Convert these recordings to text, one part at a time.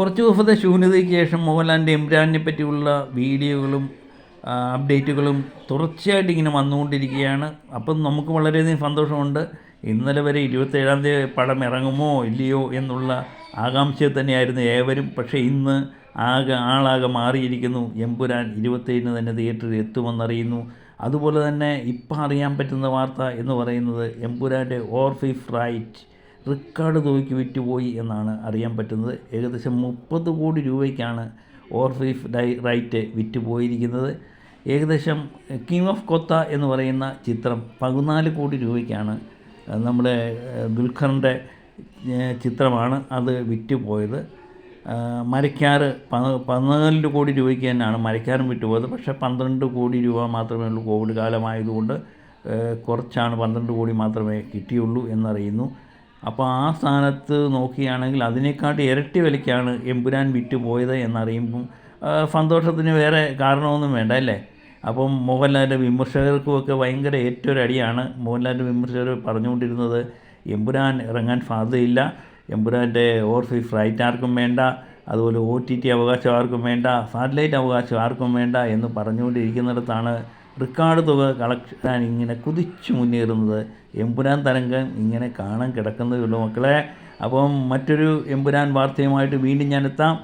കുറച്ച് ദിവസത്തെ ശൂന്യതയ്ക്ക് ശേഷം മോഹൻലാലിന്റെ എംബ്രാനെ പറ്റിയുള്ള വീഡിയോകളും അപ്ഡേറ്റുകളും തുടർച്ചയായിട്ട് ഇങ്ങനെ വന്നുകൊണ്ടിരിക്കുകയാണ്. അപ്പം നമുക്ക് വളരെയധികം സന്തോഷമുണ്ട്. ഇന്നലെ വരെ ഇരുപത്തേഴാം തീയതി പടം ഇറങ്ങുമോ ഇല്ലയോ എന്നുള്ള ആകാംക്ഷയിൽ തന്നെയായിരുന്നു ഏവരും. പക്ഷേ ഇന്ന് ആകെ ആളാകെ മാറിയിരിക്കുന്നു. എമ്പുരാൻ ഇരുപത്തേഴിന് തന്നെ തിയേറ്ററിൽ എത്തുമെന്നറിയുന്നു. അതുപോലെ തന്നെ ഇപ്പം അറിയാൻ പറ്റുന്ന വാർത്ത എന്ന് പറയുന്നത് എമ്പുരാന്റെ ഓർഫിഫ് റൈറ്റ്. റിക്കാർഡ് തൂക്കി വിറ്റുപോയി എന്നാണ് അറിയാൻ പറ്റുന്നത്. ഏകദേശം മുപ്പത് കോടി രൂപയ്ക്കാണ് ഓർഫീഫ് ഡൈ റൈറ്റ് വിറ്റുപോയിരിക്കുന്നത്. ഏകദേശം കിങ് ഓഫ് കൊത്ത എന്ന് പറയുന്ന ചിത്രം പതിനാല് കോടി രൂപയ്ക്കാണ് നമ്മുടെ ദുൽഖറിന്റെ ചിത്രമാണ് അത് വിറ്റുപോയത്. മരക്കാർ പതിനാല് കോടി രൂപയ്ക്ക് തന്നെയാണ് മരക്കാരും വിറ്റുപോയത്. പക്ഷേ പന്ത്രണ്ട് കോടി രൂപ മാത്രമേ ഉള്ളൂ കോവിഡ് കാലമായതുകൊണ്ട് കുറച്ചാണ് പന്ത്രണ്ട് കോടി മാത്രമേ കിട്ടിയുള്ളൂ എന്നറിയുന്നു. അപ്പോൾ ആ സ്ഥാനത്ത് നോക്കുകയാണെങ്കിൽ അതിനെക്കാട്ടി ഇരട്ടി വിലയ്ക്കാണ് എമ്പുരാൻ വിറ്റുപോയത് എന്നറിയുമ്പം സന്തോഷത്തിന് വേറെ കാരണമൊന്നും വേണ്ട അല്ലേ? അപ്പം മോഹൻലാലിന്റെ വിമർശകർക്കുമൊക്കെ ഭയങ്കര ഏറ്റൊരടിയാണ് മോഹൻലാലിന്റെ വിമർശകർ പറഞ്ഞുകൊണ്ടിരുന്നത് എമ്പുരാൻ ഇറങ്ങാൻ സാധ്യതയില്ല. എമ്പുരാന്റെ ഓവർസീസ് ഫ്ലൈറ്റ് ആർക്കും വേണ്ട. അതുപോലെ ഒ ടി ടി അവകാശം ആർക്കും വേണ്ട. സാറ്റലൈറ്റ് അവകാശം ആർക്കും വേണ്ട എന്ന് പറഞ്ഞുകൊണ്ടിരിക്കുന്നിടത്താണ് റിക്കാർഡ് തുക കളക്ഷൻ ഇങ്ങനെ കുതിച്ചു മുന്നേറുന്നത് എമ്പുരാൻ തരംഗം ഇങ്ങനെ കാണാൻ കിടക്കുന്നതേ ഉള്ളൂ മക്കളെ. അപ്പം മറ്റൊരു എമ്പുരാൻ വാർത്തയുമായിട്ട് വീണ്ടും ഞാൻ എത്താം.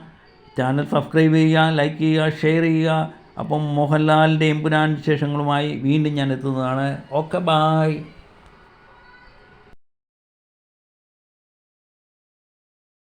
ചാനൽ സബ്സ്ക്രൈബ് ചെയ്യുക ലൈക്ക് ചെയ്യുക ഷെയർ ചെയ്യുക. അപ്പം മോഹൻലാലിന്റെ എമ്പുരാൻ വിശേഷങ്ങളുമായി വീണ്ടും ഞാൻ എത്തുന്നതാണ്. Okay bye